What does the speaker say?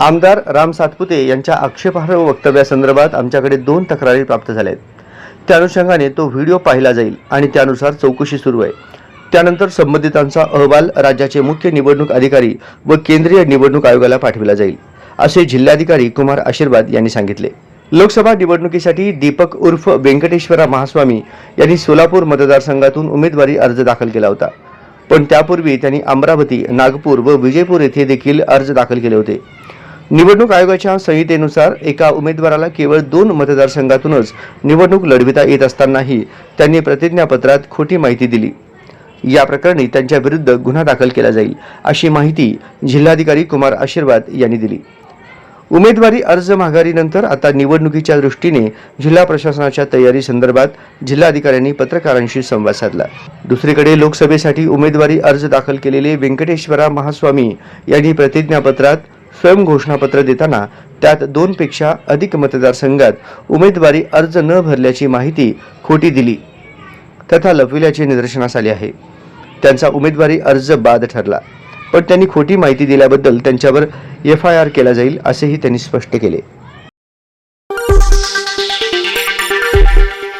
आमदार राम सातपुते यांच्या आक्षेपार्ह वक्तव्यासंदर्भात आमच्याकडे दोन तक्रारी प्राप्त झाल्या आहेत त्या अनुषंगाने तो व्हिडिओ पाहिला जाईल आणि त्यानुसार चौकशी सुरू आहे. त्यानंतर संबंधितांचा अहवाल राज्याचे मुख्य निवडणूक अधिकारी व केंद्रीय निवडणूक आयोगाला पाठविला जाईल असे जिल्हाधिकारी कुमार आशीर्वाद यांनी सांगितले. लोकसभा निवडणुकीसाठी दीपक उर्फ व्यंकटेश्वरा महास्वामी यांनी सोलापूर मतदारसंघातून उमेदवारी अर्ज दाखल केला होता. पण त्यापूर्वी त्यांनी अमरावती नागपूर व विजयपूर येथे देखील अर्ज दाखल केले होते. निवडणूक आयोगाच्या संहितेनुसार एका उमेदवाराला केवळ दोन मतदारसंघातूनच निवडणूक लढविता येत असतानाही त्यांनी प्रतिज्ञापत्रात खोटी माहिती दिली. या प्रकरणी त्यांच्या विरुद्ध गुन्हा दाखल केला जाईल अशी माहिती जिल्हाधिकारी कुमार आशीर्वाद यांनी दिली. उमेदवारी अर्ज माघारीनंतर आता निवडणुकीच्या दृष्टीने जिल्हा प्रशासनाच्या तयारी संदर्भात जिल्हाधिकाऱ्यांनी पत्रकारांशी संवाद साधला. दुसरीकडे लोकसभेसाठी उमेदवारी अर्ज दाखल केलेले व्यंकटेश्वरा महास्वामी यांनी प्रतिज्ञापत्रात स्वयं घोषणापत्र देताना त्यात दोनपेक्षा अधिक मतदारसंघात उमेदवारी अर्ज न भरल्याची माहिती खोटी दिली. तथा लपविल्याचे निदर्शनास आले आहे. त्यांचा उमेदवारी अर्ज बाद ठरला. पण त्यांनी खोटी माहिती दिल्याबद्दल त्यांच्यावर एफ आय आर केला जाईल असेही त्यांनी स्पष्ट केले.